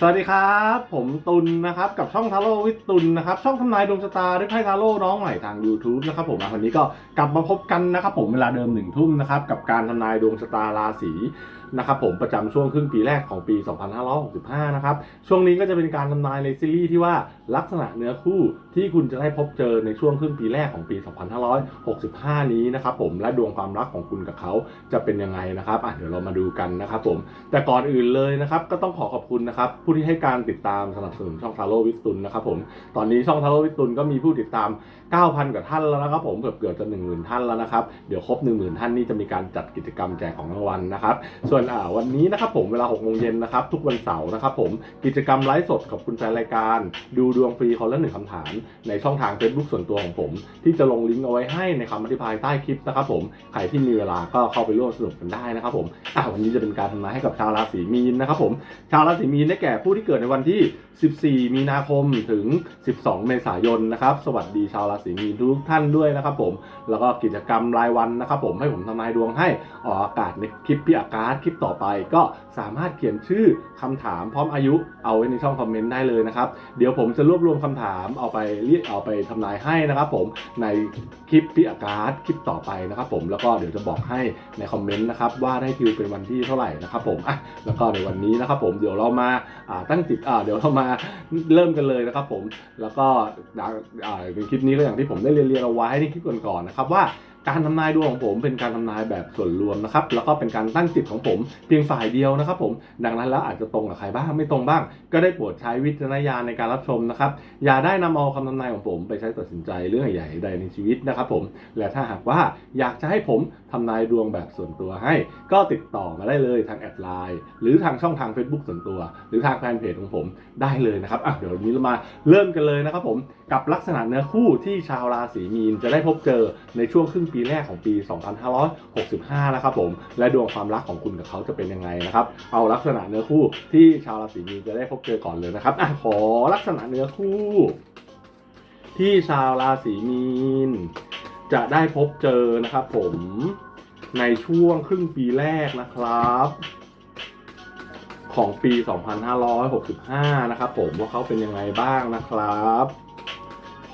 สวัสดีครับ ผมตุลนะครับ กับช่องทาโร่วิทตุลนะครับ ช่องทำนายดวงชะตาด้วยไพ่ทาโร่น้องใหม่ทาง YouTube นะครับผมวันนี้ก็กลับมาพบกันนะครับผมเวลาเดิมหนึ่งทุ่มนะครับ กับการทำนายดวงชะตาราศีนะครับผมประจำช่วงครึ่งปีแรกของปี 2565 นะครับ ช่วงนี้ก็จะเป็นการทำนายในซีรีส์ที่ว่าลักษณะเนื้อคู่ที่คุณจะได้พบเจอในช่วงครึ่งปีแรกของปี 2565 นี้นะครับผมและดวงความรักของคุณกับเขาจะเป็นยังไงนะครับอะเดี๋ยวเรามาดูกันนะครับผมแต่ก่อนอื่นเลยนะครับก็ต้องขอขอบคุณนะครับผู้ที่ให้การติดตามสนับสนุนช่องทาโร่วิสตุลนะครับผมตอนนี้ช่องทาโร่วิสตุลก็มีผู้ติดตาม9,000 กว่าท่านแล้วนะครับผมเกือบเกือบจะ10,000ท่านแล้วนะครับเดี๋ยวครบ 10,000 ท่านนี่จะมีการจัดกิจกรรมแจกของรางวัลนะครับส่วนอ่าวันนี้นะครับผมเวลา6โมงเย็นนะครับทุกวันเสาร์นะครับผมกิจกรรมไลฟ์สดกับคุณแฟนรายการ ดูดวงฟรีคนละหนึ่งคำถาม ในช่องทาง Facebook ส่วนตัวของผม ที่จะลงลิงก์เอาไว้ให้ในคำอธิบายใต้คลิปนะครับผมใครที่มีเวลาก็เข้าไปร่วมสนุกกันได้นะครับผมอ่าวันนี้จะเป็นการทำนายให้กับชาวราศีมีนนะครับผมชาวราศีมีนได้แก่ผู้ที่เกิดในวันที่ 14 มีนาคมถึง 12 เมษายนนะครับสวัสดีชาวราศีมีนทุกท่านด้วยนะครับผมแล้วก็กิจกรรมรายวันนะครับผมให้ผมทำนายดวงให้ออกอากาศในคลิปพี่อากาศคลิปต่อไป ก็สามารถเขียนชื่อคำถามพร้อมอายุเอาไว้ในช่องคอมเมนต์ได้เลยนะครับเดี๋ยวผมจะรวบรวมคำถามเอาไปเรียกเอาไปทำนายให้นะครับผมในคลิปพี่อากาศคลิปต่อไปนะครับผมแล้วก็เดี๋ยวจะบอกให้ในคอมเมนต์นะครับว่าได้คิวเป็นวันที่เท่าไหร่นะครับผมอะแล้วก็ในวันนี้นะครับผมเดี๋ยวเรามาตั้งจิตอ่าเดี๋ยวเรามาเริ่มกันเลยนะครับผมแล้วก็ในคลิปนี้ก็อย่างที่ผมได้เรียนเรียนเอาไว้ในคลิปก่อนๆนะครับว่า การทำนายดวงของผมเป็นการทำนายแบบส่วนรวมนะครับ แล้วก็เป็นการตั้งจิตของผมเพียงฝ่ายเดียวนะครับ ผมดังนั้นแล้วอาจจะตรงกับใครบ้างไม่ตรงบ้าง ก็ได้โปรดใช้วิจารณญาณในการรับชมนะครับ อย่าได้นำเอาคำทำนายของผมไปใช้ตัดสินใจเรื่องใหญ่ใดในชีวิตนะครับ ผมและถ้าหากว่าอยากจะให้ผมทำนายดวงแบบส่วนตัวให้ ก็ติดต่อมาได้เลยทางแอดไลน์หรือทางช่องทาง Facebook ส่วนตัว หรือทางแฟนเพจของผมได้เลยนะครับอะเดี๋ยววันนี้เรามาเริ่มกันเลยนะครับ ผมกับลักษณะเนื้อคู่ที่ชาวราศีมีนจะได้พบเจอในช่วงครึ่งปีแรกของปี 2565 นะครับผม และดวงความรักของคุณกับเขาจะเป็นยังไงนะครับ เอาลักษณะเนื้อคู่ที่ชาวราศีมีนจะได้พบเจอก่อนเลยนะครับอะขอลักษณะเนื้อคู่ ที่ชาวราศีมีนจะได้พบเจอนะครับผมในช่วงครึ่งปีแรกนะครับ ของปี 2565 นะครับผมว่าเขาเป็นยังไงบ้างนะครับ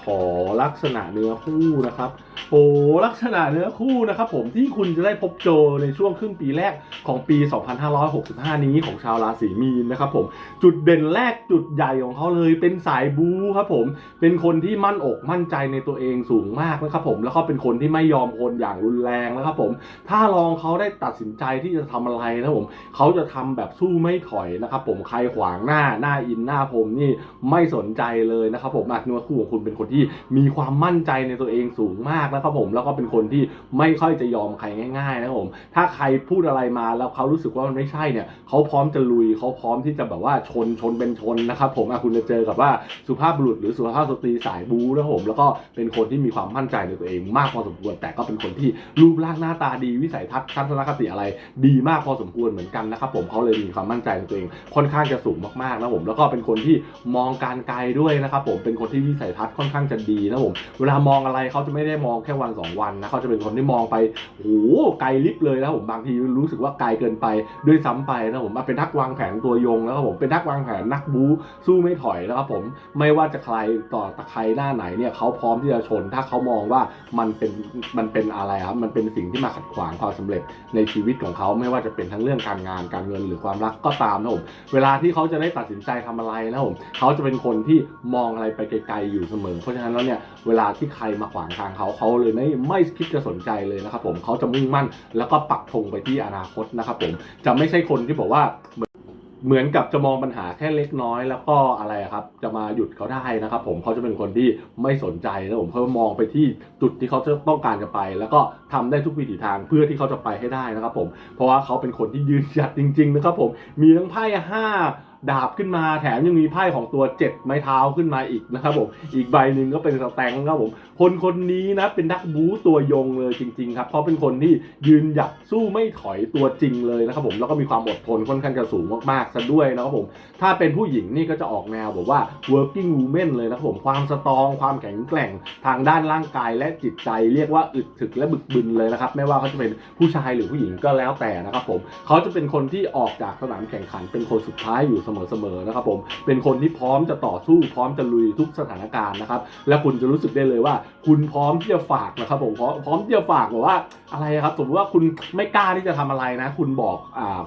ขอลักษณะเนื้อคู่นะครับ โอ้ลักษณะเนื้อคู่นะครับผมที่คุณจะได้พบเจอในช่วงครึ่งปีแรกของปี 2565 นี้ของชาวราศีมีนนะครับผมจุดเด่นแรกจุดใหญ่ของเขาเลยเป็นสายบูครับผมเป็นคนที่มั่นอกมั่นใจในตัวเองสูงมากนะครับผมแล้วก็เป็นคนที่ไม่ยอมคนอย่างรุนแรงนะครับผมถ้าลองเขาได้ตัดสินใจที่จะทำอะไรนะครับผมเขาจะทำแบบสู้ไม่ถอยนะครับผมใครขวางหน้าหน้าอินหน้าผมนี่ไม่สนใจเลยนะครับผมอาจเนื้อคู่ของคุณเป็นคนที่มีความมั่นใจในตัวเองสูงมากนะครับผมแล้วก็เป็นคนที่ไม่ค่อยจะยอมใครง่าย ๆ นะครับผม ถ้าใครพูดอะไรมาแล้วเขารู้สึกว่ามันไม่ใช่เนี่ยเขาพร้อมจะลุยเขาพร้อมที่จะแบบว่าชนชนเป็นชนนะครับผมคุณจะเจอกับว่าสุภาพบุรุษหรือสุภาพสตรีสายบูนะครับผมแล้วก็เป็นคนที่มีความมั่นใจในตัวเองมากพอสมควร แต่ก็เป็นคนที่รูปร่างหน้าตาดีวิสัยทัศน์ทัศนคติอะไร ดีมากพอสมควรเหมือนกันนะครับผมเขาเลยมีความมั่นใจในตัวเอง ค่อนข้างจะสูงมากๆนะผมแล้วก็เป็นคนที่มองการไกลด้วยนะครับผมเป็นคนที่วิสัยทัศน์ค่อนข้างจะดีนะผมเวลามองอะไรเขาจะไม่ได้มองแค่ค่วันสองวันนะเขาจะเป็นคนที่มองไปโอ้โหไกลลิบเลยนะผมบางทีรู้สึกว่าไกลเกินไปด้วยซ้ำไปนะผมมาเป็นนักวางแผนตัวยงแล้วครับผมเป็นนักวางแผนนักบู๊สู้ไม่ถอยแล้วครับผมไม่ว่าจะใครต่อตะใครหน้าไหนเนี่ยเขาพร้อมที่จะชน ถ้าเขามองว่ามันเป็นมันเป็นอะไรครับมันเป็นสิ่งที่มาขัดขวางความสำเร็จในชีวิตของเขาไม่ว่าจะเป็นทั้งเรื่องการงานการเงินหรือความรักก็ตามนะผมเวลาที่เขาจะได้ตัดสินใจทำอะไรนะผมเขาจะเป็นคนที่มองอะไรไปไกลๆอยู่เสมอ เพราะฉะนั้นแล้วเนี่ยเวลาที่ใครมาขวางทางเขาเขาเลยไม่ไม่คิดจะสนใจเลยนะครับผมเขาจะมุ่งมั่น แล้วก็ปักธงไปที่อนาคตนะครับผมจะไม่ใช่คนที่บอกว่าเหมือนกับจะมองปัญหาแค่เล็กน้อยแล้วก็อะไรครับ จะมาหยุดเขาได้นะครับผมเขาจะเป็นคนที่ไม่สนใจนะผมเขามองไปที่จุดที่เขาจะต้องการจะไป แล้วก็ทำได้ทุกวิถีทางเพื่อที่เขาจะไปให้ได้นะครับผมเพราะว่าเขาเป็นคนที่ยืนหยัดจริง ๆ นะครับผมมีทั้งไพ่ห้า ดาบขึ้นมาแถมยังมีไพ่ของตัวเจ็ดไม้เท้าขึ้นมาอีกนะครับผมอีกใบหนึ่งก็เป็นสแตงค์ครับผมคนคนนี้นะเป็นนักบู๊ตัวยงเลยจริง ๆ ครับเพราะเป็นคนที่ยืนหยัดสู้ไม่ถอยตัวจริงเลยนะครับผมแล้วก็มีความอดทนค่อนข้างจะสูงมากๆซะด้วยนะครับผมถ้าเป็นผู้หญิงนี่ก็จะออกแนวแบบว่า working woman เลยนะครับผมความสตรอง ความแข็งแกร่งทางด้านร่างกายและจิตใจเรียกว่าอึดถึกและบึกบึนเลยนะครับไม่ว่าเขาจะเป็นผู้ชายหรือผู้หญิงก็แล้วแต่นะครับผมเขาจะเป็นคนที่ออกจากสนามแข่งขันเป็นคนสุดท้ายอยู่เสสมอๆนะครับผมเป็นคนที่พร้อมจะต่อสู้พร้อมจะลุยทุกสถานการณ์นะครับและคุณจะรู้สึกได้เลยว่า คุณพร้อมที่จะฝากนะครับผมพร้อมพร้อมที่จะฝากแบบว่าอะไรครับสมมติว่าคุณไม่กล้าที่จะทำอะไรนะ คุณบอกอ่า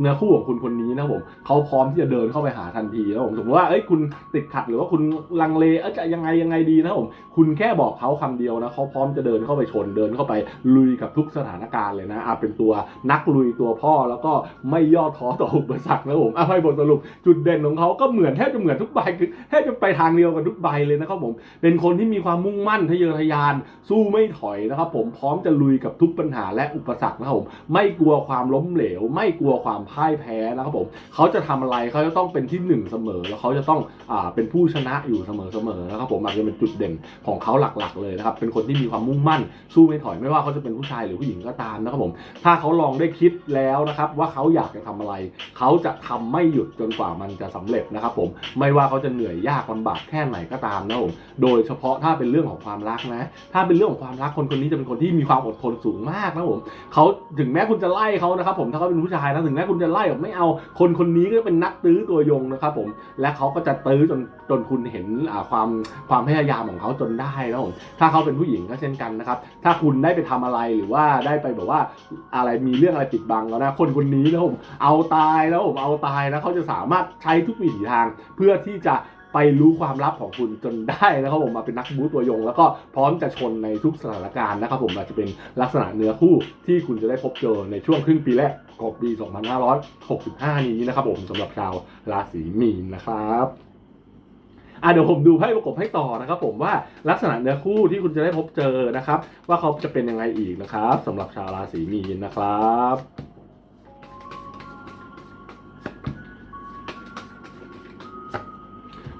เนื้อคู่ของคุณคนนี้นะครับผมเขาพร้อมที่จะเดินเข้าไปหาทันทีแล้วผมสมมติว่าเอ้ยคุณติดขัดหรือว่าคุณลังเลเอ้ยจะยังไงยังไงดีนะครับผมคุณแค่บอกเขาคำเดียวนะเขาพร้อมจะเดินเข้าไปชนเดินเข้าไปลุยกับทุกสถานการณ์เลยนะอาเป็นตัวนักลุยตัวพ่อแล้วก็ไม่ย่อท้อต่ออุปสรรคนะครับผมอะให้บทสรุปจุดเด่นของเขาก็เหมือนแทบจะเหมือนทุกใบคือแทบจะไปทางเดียวกันทุกใบเลยนะครับผมเป็นคนที่มีความมุ่งมั่นทะเยอทะยาน สู้ไม่ถอยนะครับผมพร้อมจะลุยกับทุกปัญหาและอุปสรรคนะครับผมไม่กลัวความล้มเหลว ไม่กลัวความพ่ายแพ้นะครับผมเขาจะทำอะไรเขาจะต้องเป็นที่หนึ่งเสมอ แล้วเขาจะต้องอ่าเป็นผู้ชนะอยู่เสมอเสมอนะครับผมอาจจะเป็นจุดเด่นของเขาหลักๆ เลยนะครับเป็นคนที่มีความมุ่งมั่น สู้ไม่ถอยไม่ว่าเขาจะเป็นผู้ชายหรือผู้หญิงก็ตามนะครับผมถ้าเขาลองได้คิดแล้วนะครับว่าเขาอยากจะทำอะไร เขาจะทำไม่หยุดจนกว่ามันจะสำเร็จนะครับผมไม่ว่าเขาจะเหนื่อยยากลำบากแค่ไหนก็ตามนะครับผมโดยเฉพาะถ้าเป็นเรื่องของความรักนะ ถ้าเป็นเรื่องของความรักคนคนนี้จะเป็นคนที่มีความอดทนสูงมากนะผมเขาถึงแม้คุณจะไล่เขานะครับผมถ้าเขาเป็นผู้ชายนะถึงแม้คุณคุณจะไล่แบบไม่เอา คนคนนี้ก็เป็นนักตื้อตัวยงนะครับผม และเขาก็จะตื้อจนจนคุณเห็นความความพยายามของเขาจนได้นะผมถ้าเขาเป็นผู้หญิงก็เช่นกันนะครับ ถ้าคุณได้ไปทำอะไรหรือว่าได้ไปแบบว่าอะไรมีเรื่องอะไรปิดบังแล้วนะคนคนนี้นะผมเอาตายแล้วผมเอาตายนะเขาจะสามารถใช้ทุกวิถีทางเพื่อที่จะ ไปรู้ความลับของคุณจนได้นะครับผมมาเป็นนักบู๊ตัวยง แล้วก็พร้อมจะชนในทุกสถานการณ์นะครับผมอาจจะเป็นลักษณะเนื้อคู่ที่คุณจะได้พบเจอในช่วงครึ่งปีแรกของปี 2565 นี้นะครับผมสำหรับชาวราศีมีนนะครับอะเดี๋ยวผมดูให้ประกบให้ต่อนะครับ ผมว่าลักษณะเนื้อคู่ที่คุณจะได้พบเจอนะครับ ว่าเขาจะเป็นยังไงอีกนะครับสำหรับชาวราศีมีนนะครับ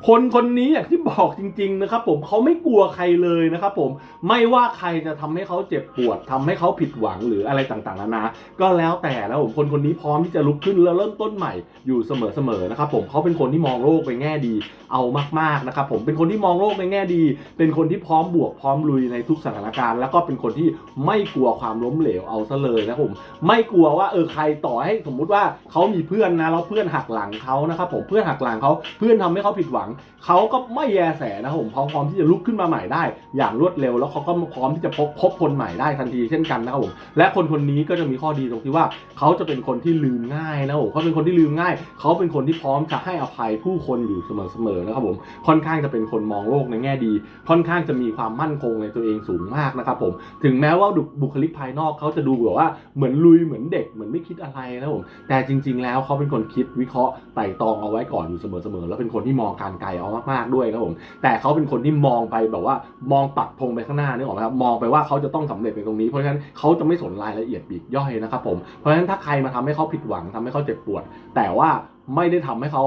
คนคนนี้อย่างที่บอกจริงๆนะครับผมเขาไม่กลัวใครเลยนะครับผม ไม่ว่าใครจะทำให้เขาเจ็บปวดทำให้เขาผิดหวังหรืออะไรต่างๆนานา ก็แล้วแต่แล้วผมคนคนนี้พร้อมที่จะลุกขึ้นแล้วเริ่มต้นใหม่อยู่เสมอๆนะครับผมเขาเป็นคนที่มองโลกในแง่ดี เอามากๆนะครับผมเป็นคนที่มองโลกในแง่ดี เป็นคนที่พร้อมบวกพร้อมลุยในทุกสถานการณ์ แล้วก็เป็นคนที่ไม่กลัวความล้มเหลวเอาซะเลยนะผมไม่กลัวว่าเออใครต่อให้สมมุติว่าเขามีเพื่อนนะแล้วเพื่อนหักหลังเขานะครับผมเพื่อนหักหลังเขาเพื่อนทำให้เขาผิดหวังเขาก็ไม่แยแสนะครับผมพร้อมที่จะลุกขึ้นมาใหม่ได้ อย่างรวดเร็วแล้วเขาก็พร้อมที่จะพบพบคนใหม่ได้ทันทีเช่นกันนะครับผมและคนคนนี้ก็จะมีข้อดีตรงที่ว่าเขาจะเป็นคนที่ลืมง่ายนะครับผมเขาเป็นคนที่ลืมง่าย เขาเป็นคนที่พร้อมจะให้อภัยผู้คนอยู่เสมอๆนะครับผมค่อนข้างจะเป็นคนมองโลกในแง่ดี ค่อนข้างจะมีความมั่นคงในตัวเองสูงมากนะครับผมถึงแม้ว่าบุคลิกภายนอกเขาจะดูแบบว่าเหมือนลุยเหมือนเด็กเหมือนไม่คิดอะไรนะครับผมแต่จริง ๆ แล้วเขาเป็นคนคิดวิเคราะห์ไต่ตองเอาไว้ก่อนอยู่เสมอๆแล้วเป็นคนที่มองการไกลเอามากๆด้วยนะครับผมแต่เขาเป็นคนที่มองไปแบบว่ามองปักธงไปข้างหน้านี่ออกไหมครับมองไปว่าเขาจะต้องสำเร็จในตรงนี้ เพราะฉะนั้นเขาจะไม่สนรายละเอียดปีกย่อยนะครับผมเพราะฉะนั้นถ้าใครมาทำให้เขาผิดหวังทำให้เขาเจ็บปวด แต่ว่าไม่ได้ทำให้เขา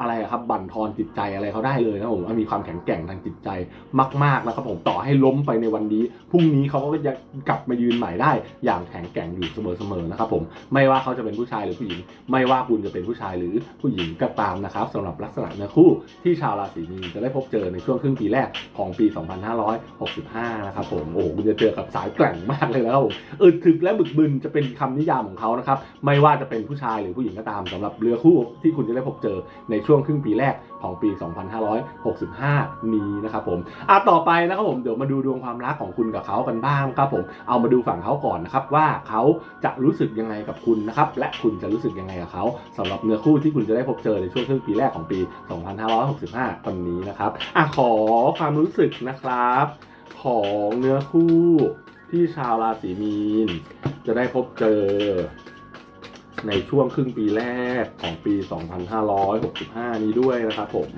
อะไรครับบั่นทอนจิตใจอะไรเขาได้เลยนะผมมีความแข็งแกร่งทางจิตใจมากๆนะครับผมต่อให้ล้มไปในวันนี้พรุ่งนี้เขาก็จะกลับมายืนใหม่ได้ อย่างแข็งแกร่งอยู่เสมอๆนะครับผมไม่ว่าเขาจะเป็นผู้ชายหรือผู้หญิง ไม่ว่าคุณจะเป็นผู้ชายหรือผู้หญิงก็ตามนะครับสำหรับลักษณะเนื้อคู่ที่ชาวราศีมีนจะได้พบเจอในช่วงครึ่งปีแรกของปี 2565 นะครับผมโอ้โหคุณจะเจอกับสายแกร่งมากเลยนะครับผมอึดถึกและบึกบึนจะเป็นคำนิยามของเขานะครับไม่ว่าจะเป็นผู้ชายหรือผู้หญิงก็ตามสำหรับเรือคู่ที่คุณจะได้พบเจอในช่วงครึ่งปีแรกของปี 2565 นี้นะครับผมอะต่อไปนะครับผมเดี๋ยวมาดูดวงความรักของคุณกับเขากันบ้างครับผมเอามาดูฝั่งเขาก่อนนะครับว่าเขาจะรู้สึกยังไงกับคุณนะครับและคุณจะรู้สึกยังไงกับเขาสำหรับเนื้อคู่ที่คุณจะได้พบเจอในช่วงครึ่งปีแรกของปี 2565คนนี้นะครับอะขอความรู้สึกนะครับ ของเนื้อคู่ที่ชาวราศีมีน จะได้พบเจอ ในช่วงครึ่งปีแรกของปี 2565 นี้ด้วยนะครับผม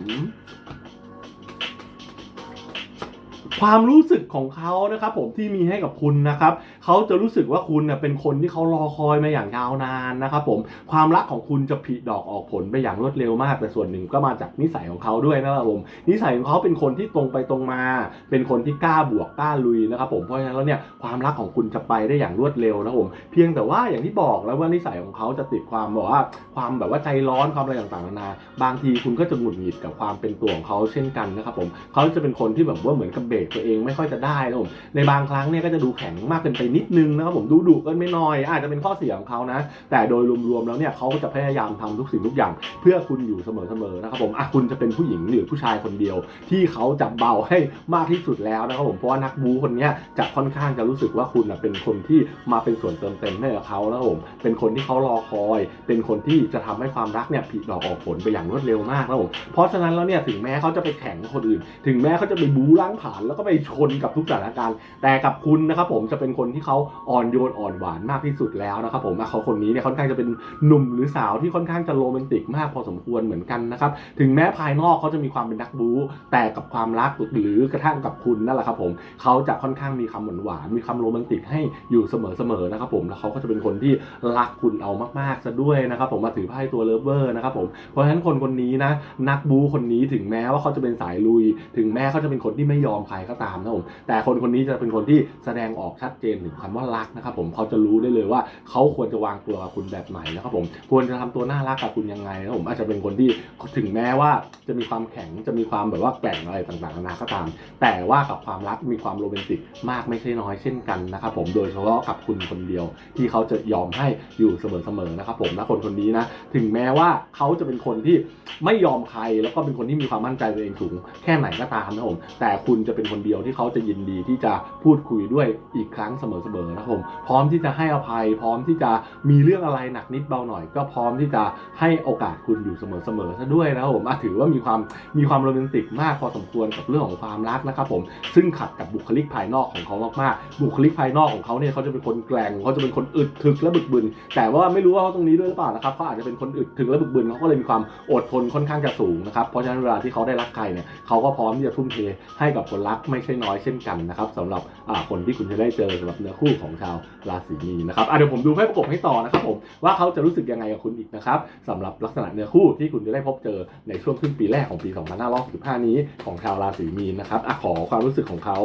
ความรู้สึกของเขานะครับผมที่มีให้กับคุณนะครับ เขาจะรู้สึกว่าคุณเน่ยเป็นคนที่เขารอคอยมาอย่างยาวนานนะครับผมความรักของคุณจะผลิดอกออกผลไปอย่างรวดเร็วมาก แต่ส่วนหนึ่งก็มาจากนิสัยของเขาด้วยนะครับผมนิสัยของเขาเป็นคนที่ตรงไปตรงมา เป็นคนที่กล้าบวกกล้าลุยนะครับผมเพราะฉะนั้นแล้วเนี่ยความรักของคุณจะไปได้อย่างรวดเร็วนะครับผมเพียงแต่ว่าอย่างที่บอกแล้วว่านิสัยของเขาจะติดความแบบว่าความแบบว่าใจร้อนความอะไรต่างๆนานาบางทีคุณก็จะหงุดหงิดกับความเป็นตัวของเขาเช่นกันนะครับผมเขาจะเป็นคนที่แบบว่าเหมือนกับเบรกตัวเองไม่ค่อยจะได้นะผมในบางครั้งเนี่ยก็จะดูแข็งมากเกินไปนิิดนึงนะครับผมดูดุเกินไม่น้อย อาจจะเป็นข้อเสียของเขานะ แต่โดยรวมๆแล้วเนี่ยเขาก็จะพยายามทำทุกสิ่งทุกอย่าง เพื่อคุณอยู่เสมอๆนะครับผมอะคุณจะเป็นผู้หญิงหรือผู้ชายคนเดียว ที่เขาจับเบาให้มากที่สุดแล้วนะครับผมเพราะว่านักบูคนนี้จะค่อนข้างจะรู้สึกว่าคุณเป็นคนที่มาเป็นส่วนเติมเต็มให้กับเขานะครับผมเป็นคนที่เขารอคอย เป็นคนที่จะทำให้ความรักเนี่ยผลิดอกออกผลไปอย่างรวดเร็วมากนะครับผมเพราะฉะนั้นแล้วเนี่ยถึงแม้เขาจะไปแข่งกับคนอื่น ถึงแม้เขาจะไปบูล้างผ่าน แล้วก็ไปชนกับทุกสถานการณ์ แต่กับคุณนะครับผมจะเป็นคนที่เขาอ่อนโยนอ่อนหวานมากที่สุดแล้วนะครับผมเขาคนนี้เนี่ยค่อนข้างจะเป็นหนุ่มหรือสาวที่ค่อนข้างจะโรแมนติกมากพอสมควรเหมือนกันนะครับถึงแม้ภายนอกเขาจะมีความเป็นนักบู๊แต่กับความรักหรือกระทั่งกับคุณนั่นแหละครับผมเขาจะค่อนข้างมีคำหวานหวานมีคำโรแมนติกให้อยู่เสมอๆนะครับผมแล้วเขาก็จะเป็นคนที่รักคุณเอามากๆซะด้วยนะครับผมมาถือไพ่ตัวเลิฟเวอร์นะครับผมเพราะฉะนั้นคนคนนี้นะนักบู๊คนนี้ถึงแม้ว่าเขาจะเป็นสายลุย ถึงแม้เขาจะเป็นคนที่ไม่ยอมใครก็ตามนะครับผมแต่คนคนนี้จะเป็นคนที่แสดงออกชัดเจนถึงคำว่ารักนะครับผมเขาจะรู้ได้เลยว่าเขาควรจะวางตัวกับคุณแบบไหนนะครับผมควรจะทำตัวน่ารักกับคุณยังไงนะครับผมอาจจะเป็นคนที่ถึงแม้ว่าจะมีความแข็งจะมีความแบบว่าแกร่งอะไรต่างๆนานาก็ตาม แต่ว่ากับความรักมีความโรแมนติกมากไม่ใช่น้อยเช่นกันนะครับผมโดยเฉพาะกับคุณคนเดียว ที่เขาจะยอมให้อยู่เสมอๆนะครับผมนะคนคนนี้นะถึงแม้ว่าเขาจะเป็นคนที่ไม่ยอมใครแล้วก็เป็นคนที่มีความมั่นใจตัวเองสูงแค่ไหนก็ตามนะผมแต่คุณจะเป็นคนเดียวที่เขาจะยินดีที่จะพูดคุยด้วยอีกครั้งเสมอๆนะครับผมพร้อมที่จะให้อภัย พร้อมที่จะมีเรื่องอะไรหนักนิดเบาหน่อย ก็พร้อมที่จะให้โอกาสคุณอยู่เสมอๆซะด้วยนะครับผมถือว่ามีความมีความโรแมนติกมากพอสมควรกับเรื่องของความรักนะครับผมซึ่งขัดกับบุคลิกภายนอกของเขามากๆ บุคลิกภายนอกของเขาเนี่ยเขาจะเป็นคนแกร่งเขาจะเป็นคนอึดถึกและบึกบึน แต่ว่าไม่รู้ว่าเขาตรงนี้ด้วยหรือเปล่านะครับเขาอาจจะเป็นคนอึดถึงและบึกบึนเขาก็เลยมีความอดทนค่อนข้างจะสูงนะครับเพราะฉะนั้นเวลาที่เขาได้รักใครเนี่ยเขาก็พร้อมที่จะทุ่มเทให้กับคนรักไม่ใช่น้อยเช่นกันนะครับสำหรับคนที่คุณจะได้เจอสำหรับเนื้อคู่ของชาวราศีมีนนะครับเดี๋ยวผมดูให้ประกบให้ต่อนะครับผมว่าเขาจะรู้สึกยังไงกับคุณอีกนะครับสำหรับลักษณะเนื้อคู่ที่คุณจะได้พบเจอในช่วงครึ่งปีแรกของปี 2565 นี้ของชาวราศีมีนนะครับอขอความรู้สึกของเขา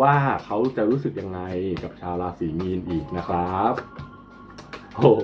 ว่าเขาจะรู้สึกยังไงกับชาวราศีมีนอีกนะครับโอ้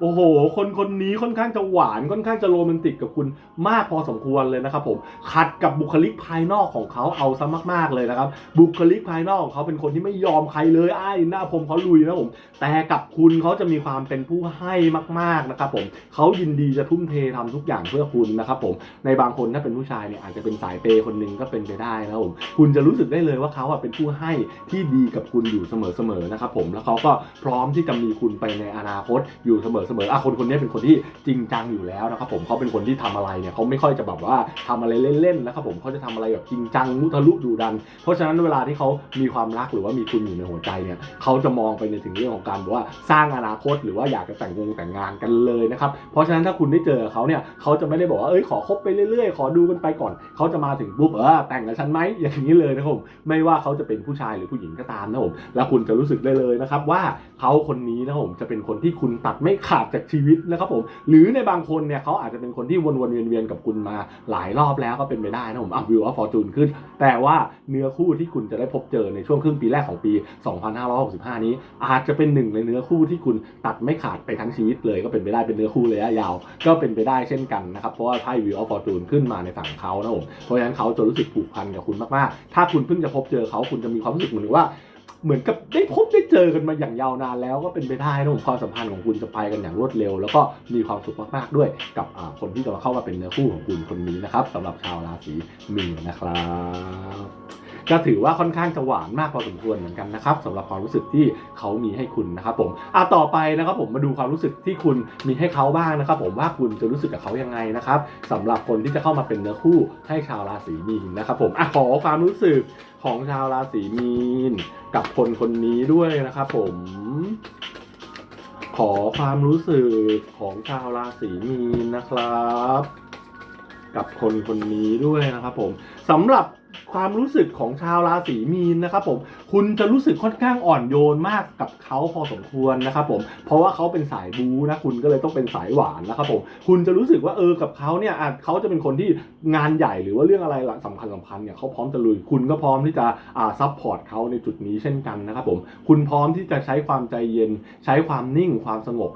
โอ้โห คนคนนี้ค่อนข้างจะหวานค่อนข้างจะโรแมนติกกับคุณมากพอสมควรเลยนะครับผมขัดกับบุคลิกภายนอกของเขาเอาซะมาก ๆเลยนะครับ บุคลิกภายนอกของเขาเป็นคนที่ไม่ยอมใครเลยอ้ายหน้าผมเขาลุยนะผม แต่กับคุณเขาจะมีความเป็นผู้ให้มากๆนะครับผมเขายินดีจะทุ่มเททำทุกอย่างเพื่อคุณนะครับผมในบางคนถ้าเป็นผู้ชายเนี่ยอาจจะเป็นสายเปย์คนหนึ่งก็เป็นไปได้นะครับผมคุณจะรู้สึกได้เลยว่าเขาอะเป็นผู้ให้ที่ดีกับคุณอยู่เสมอๆนะครับผมแล้วเขาก็พร้อมที่จะมีคุณไปในอนาคตอยู่เสมอๆอะคนคนนี้เป็นคนที่จริงจังอยู่แล้วนะครับผมเขาเป็นคนที่ทำอะไรเนี่ยเขาไม่ค่อยจะแบบว่าทำอะไรเล่นๆนะครับผมเขาจะทำอะไรแบบจริงจังมุทะลุดูดัน เพราะฉะนั้นเวลาที่เขามีความรักหรือว่ามีคุณอยู่ในหัวใจเนี่ยเขาจะมองไปในถึงเรื่องของการว่าสร้างอนาคตหรือว่าอยากจะแต่งงงแต่งงานกันเลยนะครับเพราะฉะนั้นถ้าคุณได้เจอเขาเนี่ยเขาจะไม่ได้บอกว่าเอ้ยขอคบไปเรื่อยๆ ขอดูกันไปก่อนเขาจะมาถึงปุ๊บเออแต่งกับฉันไหมอย่างนี้เลยนะครับผมไม่ว่าเขาจะเป็นผู้ชายหรือผู้หญิงก็ตามนะครับผมแล้วคุณจะรู้สึกได้เลยนะครับว่าเขาคนนี้นะผมจะเป็นคนที่คุณตัดไม่ขาดจากชีวิตนะครับผมหรือในบางคนเนี่ยเขาอาจจะเป็นคนที่วนๆเวียนๆกับคุณมาหลายรอบแล้วก็เป็นไปได้นะผมอะวิวว่าฟอร์จูนขึ้น แต่ว่าเนื้อคู่ที่คุณจะได้พบเจอในช่วงครึ่งปีแรกของปี 2565 นี้ อาจจะเป็นหนึ่งในเนื้อคู่ที่คุณตัดไม่ขาดไปทั้งชีวิตเลย ก็เป็นไปได้เป็นเนื้อคู่ระยะยาว ก็เป็นไปได้เช่นกันนะครับเพราะว่าไพ่วิวออฟฟอร์จูนขึ้นมาในฝั่งเขานะผมเพราะฉะนั้นเขาจะรู้สึกผูกพันกับคุณมากๆ ถ้าคุณเพิ่งจะพบเจอเขาคุณจะมีความรู้สึกเหมือนว่า เหมือนกับได้พบได้เจอกันมาอย่างยาวนานแล้วก็เป็นไปได้นะผมความสัมพันธ์ของคุณจะไปกันอย่างรวดเร็ว แล้วก็มีความสุขมากๆด้วยกับคนที่จะมาเข้ามาเป็นเนื้อคู่ของคุณคนนี้นะครับสำหรับชาวราศีมีนนะครับ ก็ถือว่าค่อนข้างจะหวานมากพอสมควรเหมือนกันนะครับสำหรับความรู้สึกที่เขามีให้คุณนะครับผมอะต่อไปนะครับผมมาดูความรู้สึกที่คุณมีให้เขาบ้างนะครับ ผมว่าคุณจะรู้สึกกับเขายังไงนะครับสำหรับคนที่จะเข้ามาเป็นเนื้อคู่ให้ชาวราศีมีนนะครับผมอะขอความรู้สึกของชาวราศีมีน กับคนคนนี้ด้วยนะครับผมขอความรู้สึกของชาวราศีมีนนะครับ กับคนคนนี้ด้วยนะครับผมสำหรับ ความรู้สึกของชาวราศีมีนนะครับผมคุณจะรู้สึกค่อนข้างอ่อนโยนมากกับเขาพอสมควรนะครับผมเพราะว่าเขาเป็นสายบูนะคุณก็เลยต้องเป็นสายหวานนะครับผมคุณจะรู้สึกว่าเออกับเขาเนี่ยอาจเขาจะเป็นคนที่งานใหญ่หรือว่าเรื่องอะไรสำคัญสำคัญเนี่ยเขาพร้อมจะลุยคุณก็พร้อมที่จะอ่าซัพพอร์ตเขาในจุดนี้เช่นกันนะครับผมคุณพร้อมที่จะใช้ความใจเย็นใช้ความนิ่งความสงบ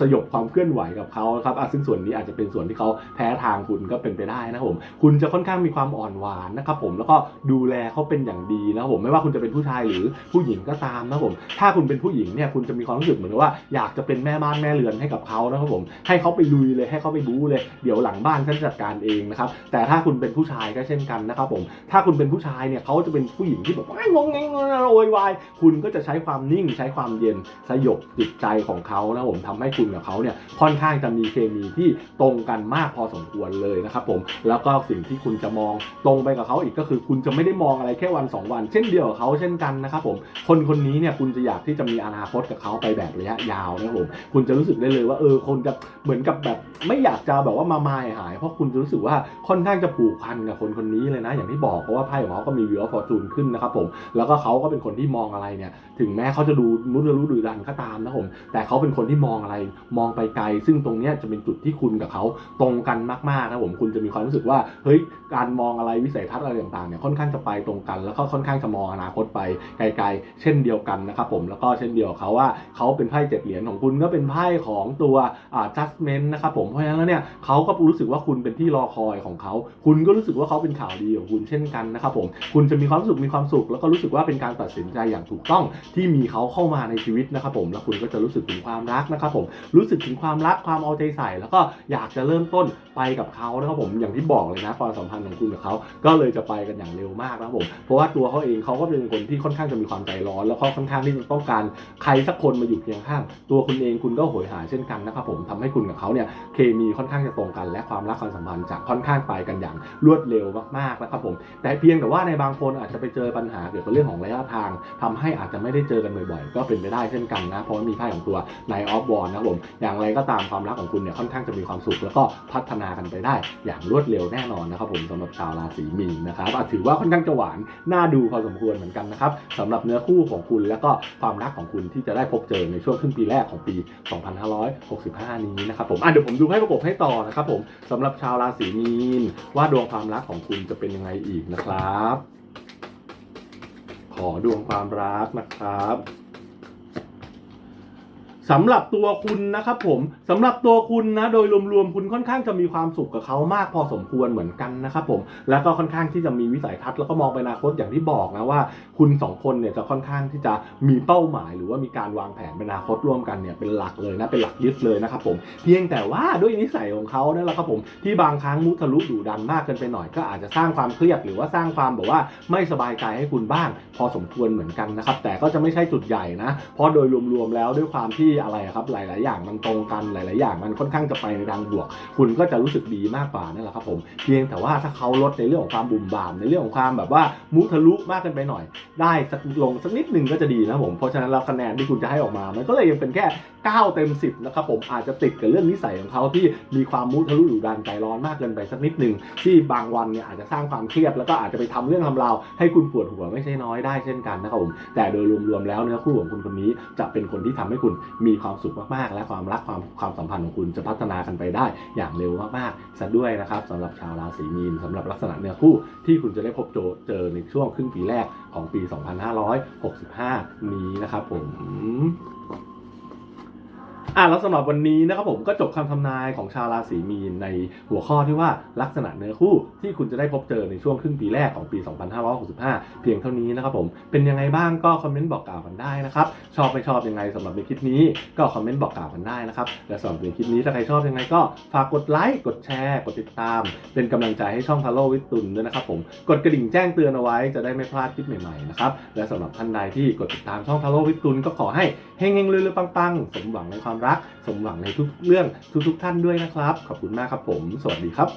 สยบความเคลื่อนไหวกับเขาครับซึ่งส่วนนี้อาจจะเป็นส่วนที่เขาแพ้ทางคุณก็เป็นไปได้นะครับผมคุณจะค่อนข้างมีความอ่อนหวานนะครับผมแล้วก็ดูแลเขาเป็นอย่างดีนะครับผมไม่ว่าคุณจะเป็นผู้ชายหรือผู้หญิงก็ตามนะครับผมถ้าคุณเป็นผู้หญิงเนี่ยคุณจะมีความรู้สึกเหมือนว่าอยากจะเป็นแม่บ้านแม่เรือนให้กับเขานะครับผมให้เขาไปลุยเลยให้เขาไปบู๊เลยเดี๋ยวหลังบ้านฉันจัดการเองนะครับแต่ถ้าคุณเป็นผู้ชายก็เช่นกันนะครับผมถ้าคุณเป็นผู้ชายเนี่ยเขาจะเป็นผู้หญิงที่แบบว่างงงงโวยวายคุณก็จะใช้ความนิ่งใช้ความเย็นสยบจิตใจของเขานะผมทำให้คุณกับเขาเนี่ยค่อนข้างจะมีเคมีที่ตรงกันมากพอสมควรเลยนะครับผมแล้วก็สิ่งที่คุณจะมองตรงไปกับเขาอีกก็คือ คุณจะไม่ได้มองอะไรแค่วันสองวัน เช่นเดียวกับเขาเช่นกันนะครับผมคนคนนี้เนี่ยคุณจะอยากที่จะมีอนาคตกับเขาไปแบบระยะยาวนะครับผมคุณจะรู้สึกได้เลยว่าเออคนจะเหมือนกับแบบไม่อยากจะแบบว่ามาไมายหาย เพราะคุณจะรู้สึกว่าค่อนข้างจะผูกพันกับคนคนนี้เลยนะ อย่างที่บอกเพราะว่าไพ่ของเขาก็มีวิวฟอร์จูนขึ้นนะครับผมแล้วก็เขาก็เป็นคนที่มองอะไรเนี่ย ถึงแม้เขาจะดูมุดรู้ดูดันก็ตามนะผมแต่เขาเป็นคนที่มองอะไร มองไปไกล ซึ่งตรงนี้จะเป็นจุดที่คุณกับเขาตรงกันมากๆนะผมคุณจะมีความรู้สึกว่าเฮ้ยการมองอะไรวิสัยทัศน์อะไรต่างๆเนี่ยค่อนข้างจะไปตรงกัน แล้วก็ค่อนข้างจะมองอนาคตไปไกล ๆ เช่นเดียวกันนะครับผมแล้วก็เช่นเดียวกับเขาว่าเขาเป็นไพ่เจ็ดเหรียญของคุณก็เป็นไพ่ของตัวอ่า judgment นะครับผมเพราะฉะนั้นแล้วเนี่ยเขาก็รู้สึกว่าคุณเป็นที่รอคอยของเขา คุณก็รู้สึกว่าเขาเป็นข่าวดีของคุณเช่นกันนะครับผมคุณจะมีความรู้สึกมีความสุข แล้วก็รู้สึกว่าเป็นการตัดสินใจอย่างถูกต้องที่มีเขาเข้ามาในชีวิตนะครับผมแล้วคุณก็จะรู้สึกถึงความรักนะครับผมรู้สึกถึงความรักความเอาใจใส่ แล้วก็อยากจะเริ่มต้นไปกับเขานะครับผมอย่างที่บอกเลยนะความสัมพันธ์ของคุณกับเขาก็เลยจะไปกันอย่างเร็วมากนะครับผมเพราะว่าตัวเขาเองเขาก็เป็นคนที่ค่อนข้างจะมีความใจร้อน แล้วก็ค่อนข้างที่จะต้องการใครสักคนมาอยู่เคียงข้าง ตัวคุณเองคุณก็โหยหาเช่นกันนะครับผมทำให้คุณกับเขาเนี่ยเคมีค่อนข้างจะตรงกัน และความรักความสัมพันธ์จะค่อนข้างไปกันอย่างรวดเร็วมากๆนะครับผมแต่เพียงแต่ว่าในบางคนอาจจะไปเจอปัญหาเกี่ยวกับเรื่องของระยะทางทำให้อาจจะไม่ได้เจอกันบ่อยๆ ก็เป็นไปได้เช่นกันนะเพราะว่ามีไพ่ของตัวในออฟบอลนะครับผมอย่างไรก็ตามความรักของคุณเนี่ยค่อนข้างจะมีความสุขแล้วก็พัฒนากันไปได้อย่างรวดเร็วแน่นอนนะครับผมสำหรับชาวราศีมีนนะครับอะถือว่าค่อนข้างจะหวานน่าดูพอสมควรเหมือนกันนะครับสำหรับเนื้อคู่ของคุณแล้วก็ความรักของคุณที่จะได้พบเจอในช่วงครึ่งปีแรกของปี 2565 นี้นะครับผมอะเดี๋ยวผมดูให้ประกบให้ต่อนะครับผมสำหรับชาวราศีมีนว่าดวงความรักของคุณจะเป็นยังไงอีกนะครับ ขอดวงความรักนะครับ สำหรับตัวคุณนะครับผมสำหรับตัวคุณนะโดยรวมๆคุณค่อนข้างจะมีความสุขกับเขามากพอสมควรเหมือนกันนะครับผมแล้วก็ค่อนข้างที่จะมีวิสัยทัศน์แล้วก็มองไปอนาคตอย่างที่บอกนะว่า คุณสองคนเนี่ยจะค่อนข้างที่จะมีเป้าหมาย หรือว่ามีการวางแผนเป็นอนาคตร่วมกันเนี่ยเป็นหลักเลยนะเป็นหลักยึดเลยนะครับผมเพียงแต่ว่าด้วยนิสัยของเขานั่นแหละครับผมที่บางครั้งมุทะลุดุดันมากเกินไปหน่อย ก็อาจจะสร้างความเครียดหรือว่าสร้างความแบบว่าไม่สบายใจให้คุณบ้าง พอสมควรเหมือนกันนะครับแต่ก็จะไม่ใช่จุดใหญ่นะเพราะโดยรวมๆแล้วด้วยความที่อะไรครับหลาย ๆ อย่างมันตรงกันหลาย ๆ อย่างมันค่อนข้างจะไปในทางบวก คุณก็จะรู้สึกดีมากกว่านั่นแหละครับผมเพียงแต่ว่าถ้าเขาลดในเรื่องของความบุ่มบาม ในเรื่องของความแบบว่ามุทะลุมากเกินไปหน่อย ได้สักลงสักนิดหนึ่งก็จะดีนะผมเพราะฉะนั้นแล้วคะแนนที่คุณจะให้ออกมา มันก็เลยยังเป็นแค่ 9 เต็ม 10 นะครับผมอาจจะติดกับเรื่องนิสัยของเขาที่มีความมุทะลุดุดันใจร้อนมากเกินไปสักนิดหนึ่งที่บางวันเนี่ยอาจจะสร้างความเครียดแล้วก็อาจจะไปทำเรื่องทำราวให้คุณปวดหัวไม่ใช่น้อยได้เช่นกันนะครับผมแต่โดยรวมๆแล้วเนื้อคู่ของคุณคนนี้จะเป็นคนที่ทำให้คุณมีความสุขมากๆ และความรักความความสัมพันธ์ของคุณจะพัฒนากันไปได้ อย่างเร็วมากๆซะด้วยนะครับสำหรับชาวราศีมีนสำหรับลักษณะเนื้อคู่ที่คุณจะได้พบเจอเจอในช่วงครึ่งปีแรกของปี 2565 นี้นะครับผม อะแล้วสำหรับวันนี้นะครับผมก็จบคำทำนายของชาวราศีมีนในหัวข้อที่ว่าลักษณะเนื้อคู่ที่คุณจะได้พบเจอในช่วงครึ่งปีแรกของปี 2565 เพียงเท่านี้นะครับผมเป็นยังไงบ้างก็คอมเมนต์บอกกล่าวกันได้นะครับชอบไม่ชอบยังไงสำหรับในคลิปนี้ก็คอมเมนต์บอกกล่าวกันได้นะครับและสำหรับในคลิปนี้ถ้าใครชอบยังไงก็ฝากกดไลค์กดแชร์ กดติดตาม เป็นกำลังใจให้ช่องทาโร่วิตุนด้วยนะครับผมกดกระดิ่งแจ้งเตือนเอาไว้จะได้ไม่พลาดคลิปใหม่ๆนะครับและสำหรับท่านใดที่กดติดตามช่องทาโร่วิตุนก็ขอให้ เฮงๆรวยๆปังๆ สมหวังในความรัก สมหวังในทุกเรื่องทุกๆท่านด้วยนะครับ ขอบคุณมากครับผม สวัสดีครับ